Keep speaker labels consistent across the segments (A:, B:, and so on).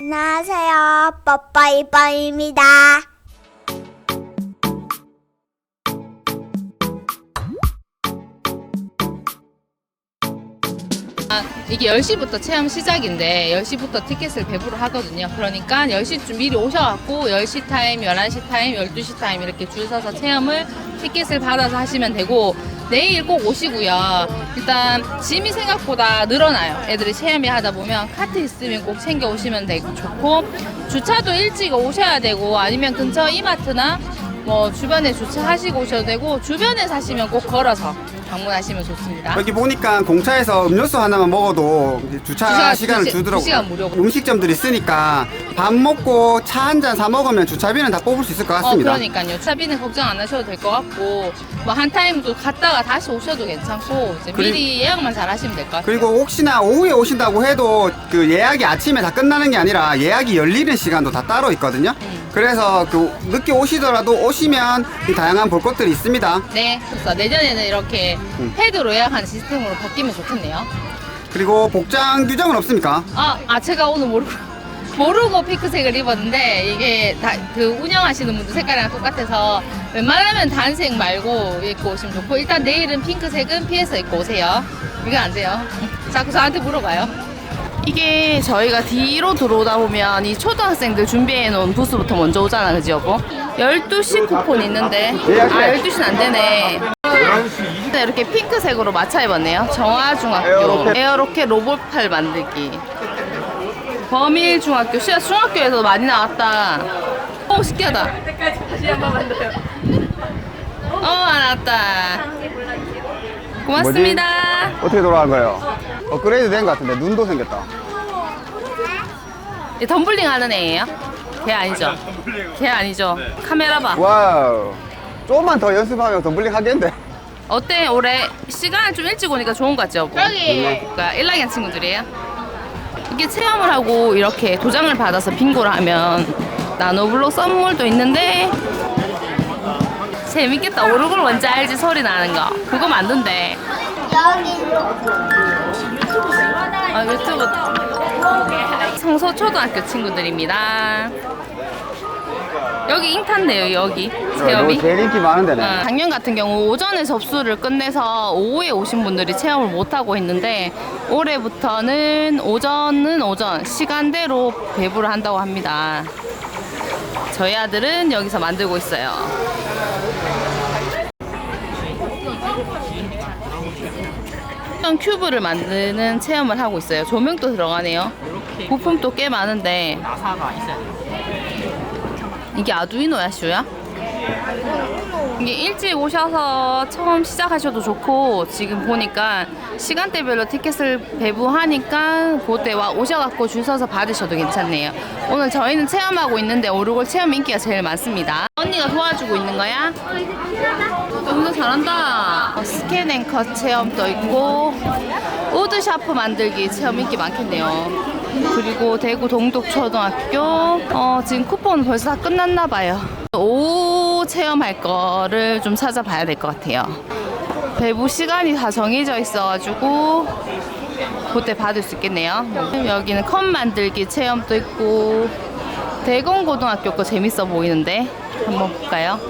A: 안녕하세요. 뽀뽀이뽀입니다.
B: 아, 이게 10시부터 체험 시작인데 10시부터 티켓을 배부를 하거든요. 그러니까 10시쯤 미리 오셔갖고 10시 타임, 11시 타임, 12시 타임 이렇게 줄 서서 체험을 티켓을 받아서 하시면 되고 내일 꼭 오시고요. 일단 짐이 생각보다 늘어나요. 애들이 체험이 하다 보면 카트 있으면 꼭 챙겨 오시면 되고 좋고 주차도 일찍 오셔야 되고 아니면 근처 이마트나 뭐 주변에 주차하시고 오셔도 되고 주변에 사시면 꼭 걸어서 방문하시면 좋습니다.
C: 여기 보니까 공차에서 음료수 하나만 먹어도 주차
B: 두 시간,
C: 시간을
B: 두 시-
C: 주더라고요.
B: 두 시간 무료고.
C: 음식점들이 있으니까 밥 먹고 차 한 잔 사 먹으면 주차비는 다 뽑을 수 있을 것 같습니다.
B: 어, 그러니까요. 차비는 걱정 안 하셔도 될 것 같고, 뭐 한 타임도 갔다가 다시 오셔도 괜찮고, 이제
C: 그리-
B: 미리 예약만 잘 하시면 될 것 같아요.
C: 그리고 혹시나 오후에 오신다고 해도 그 예약이 아침에 다 끝나는 게 아니라 예약이 열리는 시간도 다 따로 있거든요.
B: 음.
C: 그래서 그 늦게 오시더라도 오시면 이 다양한 볼 것들이 있습니다.
B: 네, 그래서 내년에는 이렇게
C: 음.
B: 패드로 예약하는 시스템으로 바뀌면 좋겠네요.
C: 그리고 복장 규정은 없습니까?
B: 아, 아 제가 오늘 모르고 모르고 핑크색을 입었는데 이게 다 그 운영하시는 분들 색깔이랑 똑같아서 웬만하면 단색 말고 입고 오시면 좋고 일단 내일은 핑크색은 피해서 입고 오세요. 이건 안 돼요. 자꾸 저한테 물어봐요. 이게 저희가 뒤로 들어오다 보면 이 초등학생들 준비해 놓은 부스부터 먼저 오잖아, 그지 여보? 12시 쿠폰 있는데 아 12시는 안 되네. 네, 이렇게 핑크색으로 맞춰 입었네요. 정화중학교
C: 에어로켓.
B: 로봇팔 만들기. 범일 중학교, 시아 중학교에서 많이 나왔다. 오, 신기하다. 어, 나왔다. 고맙습니다.
C: 어떻게 돌아간 거예요? 업그레이드 된 것 같은데 눈도 생겼다.
B: 얘 덤블링 하는 애예요? 걔 아니죠? 걔 아니죠? 카메라 봐.
C: 와우. 조금만 더 연습하면 덤블링 하겠는데.
B: 어때? 올해 시간을 좀 일찍 오니까 좋은 것 같죠?
A: 여기.
B: 그러니까 1학년 친구들이에요. 이게 체험을 하고 이렇게 도장을 받아서 빙고를 하면 나노블록 선물도 있는데 재밌겠다. 오르골 뭔지 알지? 소리 나는 거. 그거 만든대.
A: 여기
B: 아, 유튜브 성서초등학교 친구들입니다. 여기 인탄데요, 여기. 체험이.
C: 제일 인기 많은 데네.
B: 어, 작년 같은 경우 오전에 접수를 끝내서 오후에 오신 분들이 체험을 못하고 있는데 올해부터는 오전은 오전 시간대로 배부를 한다고 합니다. 저희 아들은 여기서 만들고 있어요. 형 큐브를 만드는 체험을 하고 있어요. 조명도 들어가네요. 부품도 꽤 많은데 이게 아두이노 야 슈야? 이게 일찍 오셔서 처음 시작하셔도 좋고 지금 보니까 시간대별로 티켓을 배부하니까 그때 와 오셔갖고 줄 서서 받으셔도 괜찮네요. 오늘 저희는 체험하고 있는데 오르골 체험 인기가 제일 많습니다. 언니가 도와주고 있는 거야? 운동 잘한다. 어, 스캔 앵커 체험도 있고 우드 샤프 만들기 체험 인기 많겠네요. 그리고 대구 동독초등학교 어, 지금 쿠폰 벌써 다 끝났나 봐요. 오후 체험할 거를 좀 찾아봐야 될 것 같아요. 배부 시간이 다 정해져 있어가지고 그때 받을 수 있겠네요. 여기는 컵 만들기 체험도 있고 대공고등학교 거 재밌어 보이는데 한번 볼까요?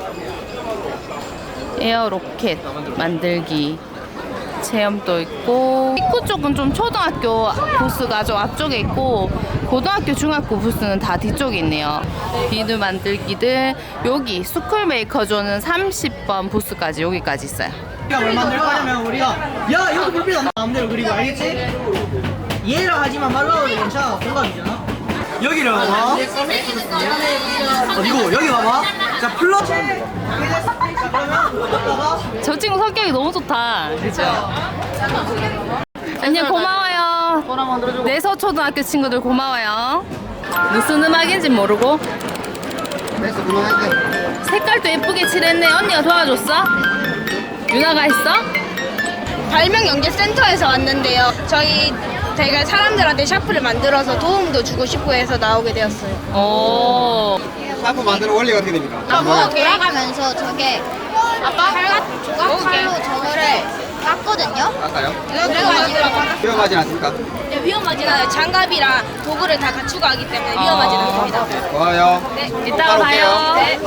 B: 에어 로켓 만들기 체험도 있고 입구 쪽은 좀 초등학교 부스가 좀 앞쪽에 있고 고등학교 중학교 부스는 다 뒤쪽에 있네요. 비누 만들기들 여기 스쿨 메이커 존은 30번 부스까지 여기까지 있어요.
D: 우리가 뭘 만들 거냐면 우리가 야 여기 불빛 안 나. 마음대로 그리고 알겠지? 얘라 하지만 말라고 해도 괜찮아 동감이잖아 여기를 봐봐. 어디고 여기 봐봐. 자 플러 자 그러면 여기다가
B: 저 친구 성격이 너무 좋다 그죠? 안녕 고마워요
D: 만들어주고
B: 내서 초등학교 친구들 고마워요 무슨 음악인지 모르고. 색깔도 예쁘게 칠했네 언니가 도와줬어? 유나가 했어?
E: 발명 연계 센터에서 왔는데요. 저희 제가 사람들한테 샤프를 만들어서 도움도 주고 싶고 해서 나오게 되었어요.
B: 오
C: 샤프 만드는 원리가 어떻게 됩니까?
E: 아, 뭐 돌아가면서 저게 아빠 팔 조각 칼로 저거를
A: 깠거든요.
C: 아까요?
E: 그래가지고
C: 위험하진 않습니까?
E: 위험하진 않아요. 장갑이랑 도구를 다 갖추고 하기 때문에 위험하진 않습니다.
C: 좋아요.
E: 네.
B: 이따가 봐요.
E: 네.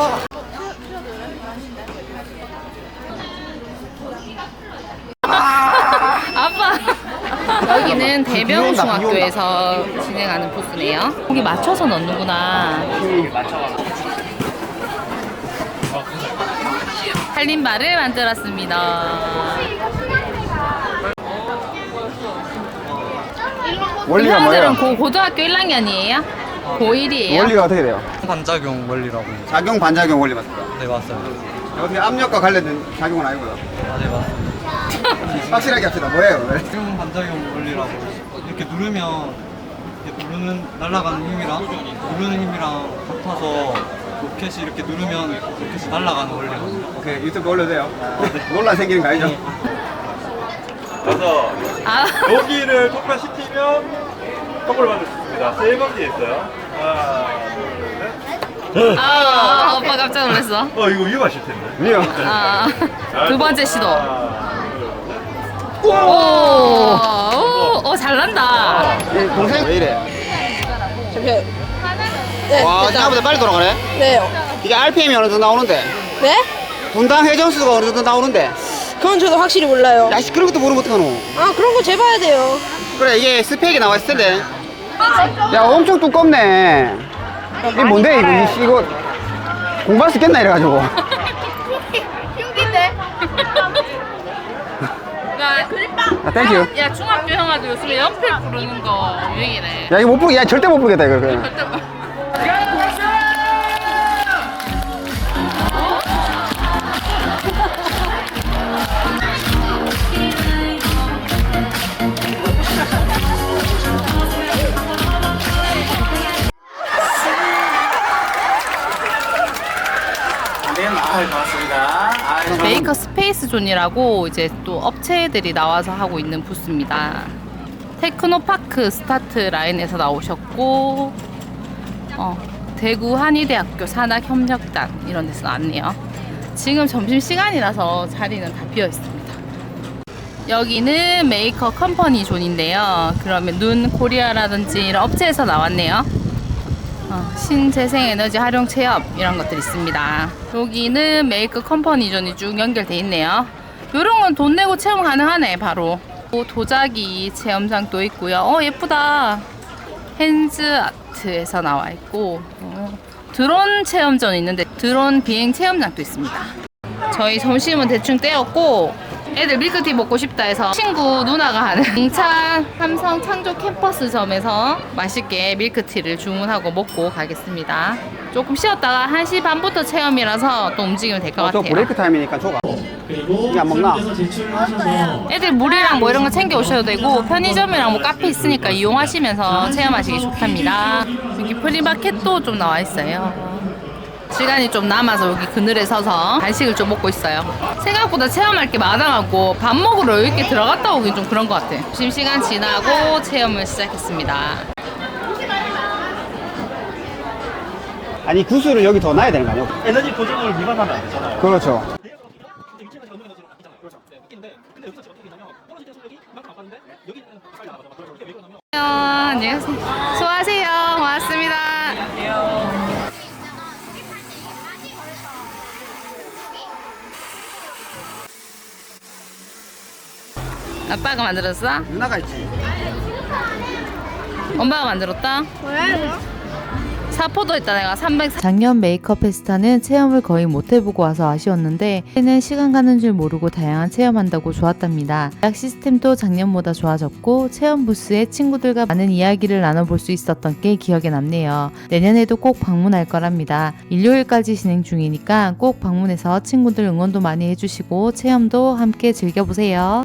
B: 아빠. 여기는 대병 중학교에서 진행하는 부스네요. 거기 맞춰서 넣는구나. 살림바를 만들었습니다.
C: 원리가 뭐예요?
B: 고, 고등학교 1학년이에요? 고1이에요?
C: 원리가 어떻게 돼요?
F: 반작용 원리라고.
C: 작용 반작용 원리 맞습니다.
F: 네 맞아요.
C: 어떻게 압력과 관련된 작용은 아니고요.
F: 아, 네 맞습니다.
C: 확실하게 합시다. 뭐예요? 네.
F: 작용 반작용 원리라고 이렇게 누르면 이렇게 누르는 날아가는 힘이랑 누르는 힘이랑 같아서 로켓이 이렇게 누르면 로켓이 날아가는 원리거든요.
C: 오케이 유튜브 올려도 돼요. 논란 생기는 거 아니죠?
G: 그래서
B: 아,
G: 여기를 통과시키면 선물 받을 수 있습니다. 세 번째 있어요. 하나, 둘, 셋.
B: 아, 아, 오빠 깜짝 놀랐어.
G: 어, 이거 위험하실 텐데.
C: 위험.
B: 아, 두 번째 시도.
G: 하나,
B: 오, 오, 오, 잘난다.
C: 예, 동생 왜 이래?
E: 네,
C: 와 생각보다 빨리 돌아가네.
E: 네요.
C: 이게 RPM이 어느 정도 나오는데
E: 네?
C: 분당 회전수가 어느 정도 나오는데
E: 그건 저도 확실히 몰라요.
C: 야 씨 그런 것도 모르면 어떡하노?
E: 아 그런 거 재봐야 돼요.
C: 그래 이게 스펙이 나와 있을 텐데. 야 엄청 두껍네. 이게 뭔데 이거 이 씨, 이거 공부할 수 있겠나 이래가지고.
B: 야,
C: 아, 땡큐.
B: 야, 중학교 형아도 요즘에 연필 부르는 거 유행이네.
C: 야 이거 못 부르, 야 절대 못 부르겠다 이거. 그냥.
B: 메이커 스페이스 존이라고 이제 또 업체들이 나와서 하고 있는 부스입니다. 테크노파크 스타트 라인에서 나오셨고, 어, 대구 한의대학교 산학협력단 이런 데서 나왔네요. 지금 점심시간이라서 자리는 다 비어 있습니다. 여기는 메이커 컴퍼니 존인데요. 그러면 눈 코리아라든지 이런 업체에서 나왔네요. 어, 신재생에너지 활용 체험 이런 것들 있습니다. 여기는 메이크 컴퍼니 존이 쭉 연결돼 있네요. 이런 건 돈 내고 체험 가능하네 바로. 또 도자기 체험장도 있고요. 어 예쁘다. 핸즈 아트에서 나와 있고 어, 드론 체험전 있는데 드론 비행 체험장도 있습니다. 저희 점심은 대충 때웠고 애들 밀크티 먹고 싶다 해서 친구 누나가 하는 공찬 삼성 창조 캠퍼스점에서 맛있게 밀크티를 주문하고 먹고 가겠습니다. 조금 쉬었다가 1시 반부터 체험이라서 또 움직이면 될것
C: 어, 저
B: 같아요.
C: 브레이크 타임이니까 줘가. 이게 안 먹나?
B: 애들 물이랑 뭐 이런 거 챙겨 오셔도 되고 편의점이랑 뭐 카페 있으니까 이용하시면서 체험하시기 좋답니다. 여기 프리마켓도 좀 나와 있어요. 시간이 좀 남아서 여기 그늘에 서서 간식을 좀 먹고 있어요. 생각보다 체험할 게 많아갖고 밥 먹으러 이렇게 들어갔다 오긴 좀 그런 것 같아. 점심시간 지나고 체험을 시작했습니다.
C: 아니 구슬을 여기 더 놔야 되는 거 아니야?
G: 에너지 보존을 위반하면 안 되잖아요.
C: 그렇죠.
B: 안녕하세요. 수고하세요. 고맙습니다. 아빠가 만들었어?
C: 누나가 있지.
B: 엄마가 만들었다? 사포도 있다 내가 300
H: 작년 메이크업 페스타는 체험을 거의 못 해보고 와서 아쉬웠는데 올해는 시간 가는 줄 모르고 다양한 체험한다고 좋았답니다. 예약 시스템도 작년보다 좋아졌고 체험 부스에 친구들과 많은 이야기를 나눠볼 수 있었던 게 기억에 남네요. 내년에도 꼭 방문할 거랍니다. 일요일까지 진행 중이니까 꼭 방문해서 친구들 응원도 많이 해주시고 체험도 함께 즐겨보세요.